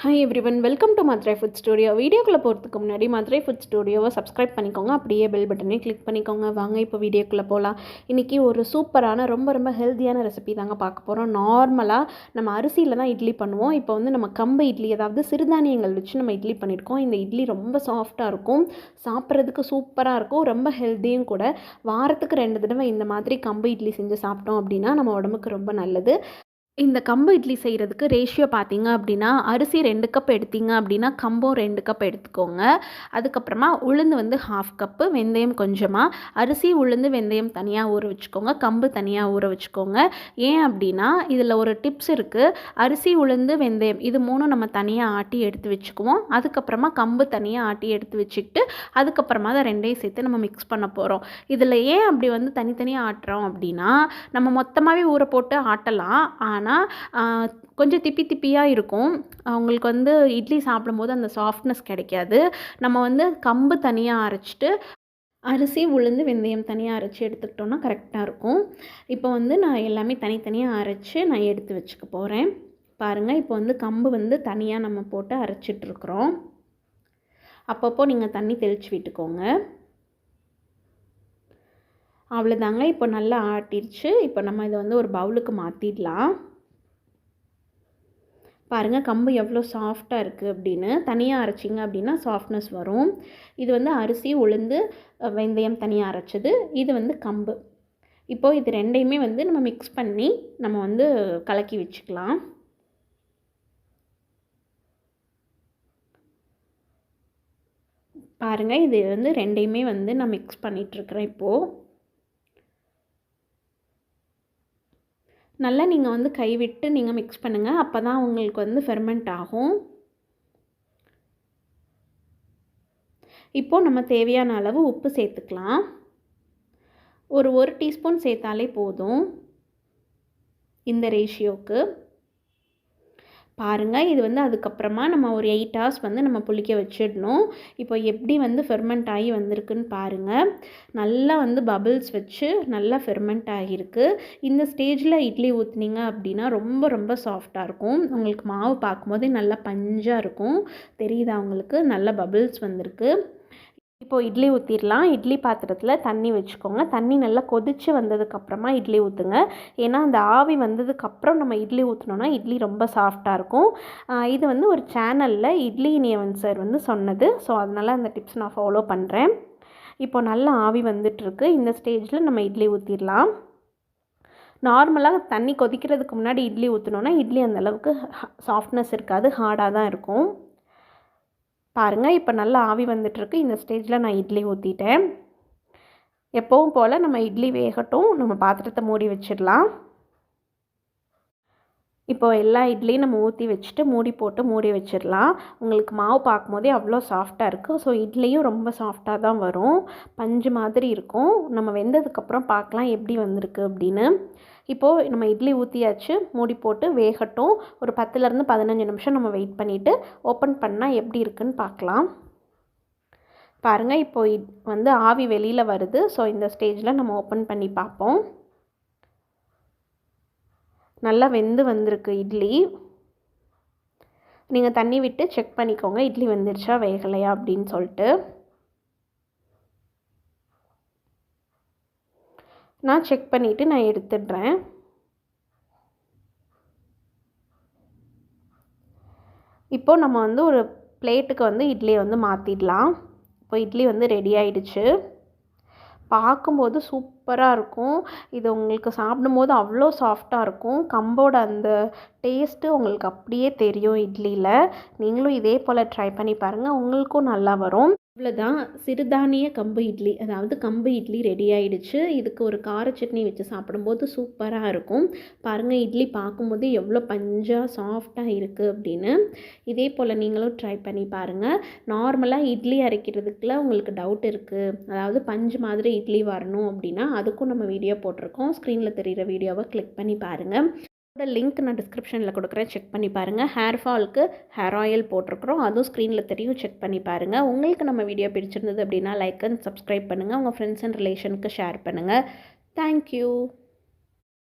Hi everyone welcome to Madurai food studio வீடியோக்குள்ளே போகிறதுக்கு முன்னாடி மதுரை ஃபுட் ஸ்டூடியோவை சப்ஸ்கிரைப் பண்ணிக்கோங்க. அப்படியே பெல் பட்டனே கிளிக் பண்ணிக்கோங்க. வாங்க இப்போ வீடியோக்குள்ளே போகலாம் இன்றைக்கி ஒரு சூப்பரான ரொம்ப ரொம்ப ஹெல்த்தியான ரெசிபி தாங்க பார்க்க போகிறோம் நார்மலாக நம்ம அரிசியில் தான் இட்லி பண்ணுவோம். இப்போ வந்து நம்ம கம்பு இட்லி அதாவது சிறுதானியங்கள் வச்சு நம்ம இட்லி பண்ணியிருக்கோம் இந்த இட்லி ரொம்ப சாஃப்டாக இருக்கும். சாப்பிட்றதுக்கு சூப்பராக இருக்கும். ரொம்ப ஹெல்த்தியும் கூட. வாரத்துக்கு ரெண்டு தடவை இந்த மாதிரி கம்பு இட்லி செஞ்சு சாப்பிட்டோம் அப்படின்னா நம்ம உடம்புக்கு ரொம்ப நல்லது. இந்த கம்பு இட்லி செய்கிறதுக்கு ரேஷியோ பார்த்தீங்க அப்படின்னா அரிசி ரெண்டு கப் எடுத்தீங்க அப்படின்னா கம்பும் ரெண்டு கப் எடுத்துக்கோங்க. அதுக்கப்புறமா உளுந்து வந்து ஹாஃப் கப்பு வெந்தயம் கொஞ்சமாக அரிசி உளுந்து வெந்தயம் தனியாக ஊற வச்சுக்கோங்க. கம்பு தனியாக ஊற வச்சுக்கோங்க. ஏன் அப்படின்னா இதில் ஒரு டிப்ஸ் இருக்குது அரிசி உளுந்து வெந்தயம் இது மூணும் நம்ம தனியாக ஆட்டி எடுத்து வச்சுக்குவோம். அதுக்கப்புறமா கம்பு தனியாக ஆட்டி எடுத்து வச்சுக்கிட்டு அதுக்கப்புறமா அதை ரெண்டையும் சேர்த்து நம்ம மிக்ஸ் பண்ண போகிறோம் இதில் ஏன் அப்படி வந்து தனித்தனியாக ஆட்டுறோம் அப்படின்னா நம்ம மொத்தமாகவே ஊற போட்டு ஆட்டலாம். ஆனால் என்னென்னா கொஞ்சம் திப்பி திப்பியாக இருக்கும். அவங்களுக்கு வந்து இட்லி சாப்பிடும்போது அந்த சாஃப்ட்னஸ் கிடைக்காது. நம்ம வந்து கம்பு தனியாக அரைச்சிட்டு அரிசி உளுந்து வெந்தயம் தனியாக அரைச்சி எடுத்துக்கிட்டோன்னா கரெக்டாக இருக்கும். இப்போ வந்து நான் எல்லாமே தனித்தனியாக அரைச்சி நான் எடுத்து வச்சுக்க போகிறேன் பாருங்கள் இப்போ வந்து கம்பு வந்து தனியாக நம்ம போட்டு அரைச்சிட்ருக்குறோம். அப்பப்போ நீங்கள் தண்ணி தெளித்து விட்டுக்கோங்க. அவ்வளோதாங்க இப்போ நல்லா ஆட்டிடுச்சு இப்போ நம்ம இதை வந்து ஒரு பவுலுக்கு மாற்றிடலாம் பாருங்கள் கம்பு எவ்வளோ சாஃப்டாக இருக்குது அப்படின்னு. தனியாக அரைச்சிங்க அப்படின்னா சாஃப்ட்னஸ் வரும். இது வந்து அரிசி உளுந்து வெந்தயம் தனியாக அரைச்சது. இது வந்து கம்பு. இப்போது இது ரெண்டையுமே வந்து நம்ம மிக்ஸ் பண்ணி நம்ம வந்து கலக்கி வச்சுக்கலாம். பாருங்கள் இது வந்து ரெண்டையுமே வந்து நான் மிக்ஸ் பண்ணிகிட்ருக்குறேன் இப்போது நல்லா நீங்கள் வந்து கைவிட்டு நீங்கள் மிக்ஸ் பண்ணுங்கள் அப்போ தான் உங்களுக்கு வந்து ஃபெர்மெண்ட் ஆகும். இப்போது நம்ம தேவையான அளவு உப்பு சேர்த்துக்கலாம். ஒரு ஒரு டீஸ்பூன் சேர்த்தாலே போதும். இந்த ரேஷியோவுக்கு பாருங்கள் இது வந்து அதுக்கப்புறமா நம்ம ஒரு எயிட் ஹவர்ஸ் வந்து நம்ம புளிக்க வச்சிடணும். இப்போ எப்படி வந்து ஃபெர்மெண்ட் ஆகி வந்திருக்குன்னு பாருங்கள் நல்லா வந்து பபிள்ஸ் வச்சு நல்லா ஃபெர்மெண்ட் ஆகியிருக்கு. இந்த ஸ்டேஜில் இட்லி ஊற்றுனீங்க அப்படின்னா ரொம்ப ரொம்ப சாஃப்டாக இருக்கும். உங்களுக்கு மாவு பார்க்கும்போதே நல்லா பஞ்சாக இருக்கும். தெரியுதா உங்களுக்கு? நல்ல பபிள்ஸ் வந்திருக்கு. இப்போது இட்லி ஊற்றிடலாம் இட்லி பாத்திரத்தில் தண்ணி வச்சுக்கோங்க. தண்ணி நல்லா கொதித்து வந்ததுக்கப்புறமா இட்லி ஊற்றுங்க ஏன்னா அந்த ஆவி வந்ததுக்கப்புறம் நம்ம இட்லி ஊற்றினோன்னா இட்லி ரொம்ப சாஃப்டாக இருக்கும். இது வந்து ஒரு சேனலில் இட்லி இனியவன் சார் வந்து சொன்னது. ஸோ அதனால் அந்த டிப்ஸ் நான் ஃபாலோ பண்ணுறேன் இப்போ நல்லா ஆவி வந்துட்டுருக்கு. இந்த ஸ்டேஜில் நம்ம இட்லி ஊற்றிடலாம் நார்மலாக தண்ணி கொதிக்கிறதுக்கு முன்னாடி இட்லி ஊற்றினோன்னா இட்லி அந்தளவுக்கு சாஃப்ட்னஸ் இருக்காது. ஹார்டாக தான் இருக்கும். பாருங்கள் இப்போ நல்லா ஆவி வந்துட்டுருக்கு. இந்த ஸ்டேஜில் நான் இட்லி ஊற்றிட்டேன் எப்போவும் போல் நம்ம இட்லி வேகட்டும். நம்ம பாத்திரத்தை மூடி வச்சிடலாம். இப்போ எல்லா இட்லியும் நம்ம ஊற்றி வச்சுட்டு மூடி போட்டு மூடி வச்சிடலாம். உங்களுக்கு மாவு பார்க்கும்போதே அவ்வளோ சாஃப்டாக இருக்குது ஸோ இட்லியும் ரொம்ப சாஃப்டாக தான் வரும். பஞ்சு மாதிரி இருக்கும். நம்ம வெந்ததுக்கப்புறம் பார்க்கலாம் எப்படி வந்திருக்கு அப்படின்னு. இப்போது நம்ம இட்லி ஊற்றியாச்சு மூடி போட்டு வேகட்டும். ஒரு பத்துலேருந்து பதினஞ்சு நிமிஷம் நம்ம வெயிட் பண்ணிவிட்டு ஓப்பன் பண்ணால் எப்படி இருக்குன்னு பார்க்கலாம். பாருங்கள் இப்போ வந்து ஆவி வெளியில் வருது. ஸோ இந்த ஸ்டேஜில் நம்ம ஓப்பன் பண்ணி பார்ப்போம். நல்லா வெந்து வந்திருக்கு இட்லி. நீங்கள் தண்ணி விட்டு செக் பண்ணிக்கோங்க. இட்லி வெந்துருச்சா வேகலையா அப்படின்னு சொல்லிட்டு. நான் செக் பண்ணிவிட்டு நான் எடுத்துடுறேன். இப்போது நம்ம வந்து ஒரு பிளேட்டுக்கு வந்து இட்லியை வந்து மாற்றிடலாம் இப்போ இட்லி வந்து ரெடி ஆயிடுச்சு. பார்க்கும்போது சூப்பராக இருக்கும். இது உங்களுக்கு சாப்பிடும்போது அவ்வளோ சாஃப்டாக இருக்கும். கம்போட அந்த டேஸ்ட்டு உங்களுக்கு அப்படியே தெரியும் இட்லியில். நீங்களும் இதே போல் ட்ரை பண்ணி பாருங்கள் உங்களுக்கும் நல்லா வரும். இவ்வளோதான் சிறுதானிய கம்பு இட்லி. அதாவது கம்பு இட்லி ரெடி ஆகிடுச்சு இதுக்கு ஒரு கார சட்னி வச்சு சாப்பிடும்போது சூப்பராக இருக்கும். பாருங்கள் இட்லி பார்க்கும்போது எவ்வளோ பஞ்சாக சாஃப்டாக இருக்குது அப்படின்னு. இதே போல் நீங்களும் ட்ரை பண்ணி பாருங்கள் நார்மலாக இட்லி அரைக்கிறதுக்குள்ள உங்களுக்கு டவுட் இருக்குது அதாவது பஞ்சு மாதிரி இட்லி வரணும் அப்படின்னா அதுக்கும் நம்ம வீடியோ போட்டிருக்கோம். ஸ்க்ரீனில் தெரிகிற வீடியோவை கிளிக் பண்ணி பாருங்கள் அதோட லிங்க் நான் டிஸ்கிரிப்ஷனில் கொடுக்குறேன். செக் பண்ணி பாருங்கள் ஹேர் ஃபால்க்கு ஹேர் ஆயில் போட்டிருக்கிறோம். அதுவும் ஸ்க்ரீனில் தெரியும். செக் பண்ணி பாருங்கள் உங்களுக்கு நம்ம வீடியோ பிடிச்சிருந்தது அப்படின்னா லைக் அண்ட் சப்ஸ்கிரைப் பண்ணுங்கள் உங்கள் ஃப்ரெண்ட்ஸ் அண்ட் ரிலேஷனுக்கு ஷேர் பண்ணுங்கள் தேங்க்யூ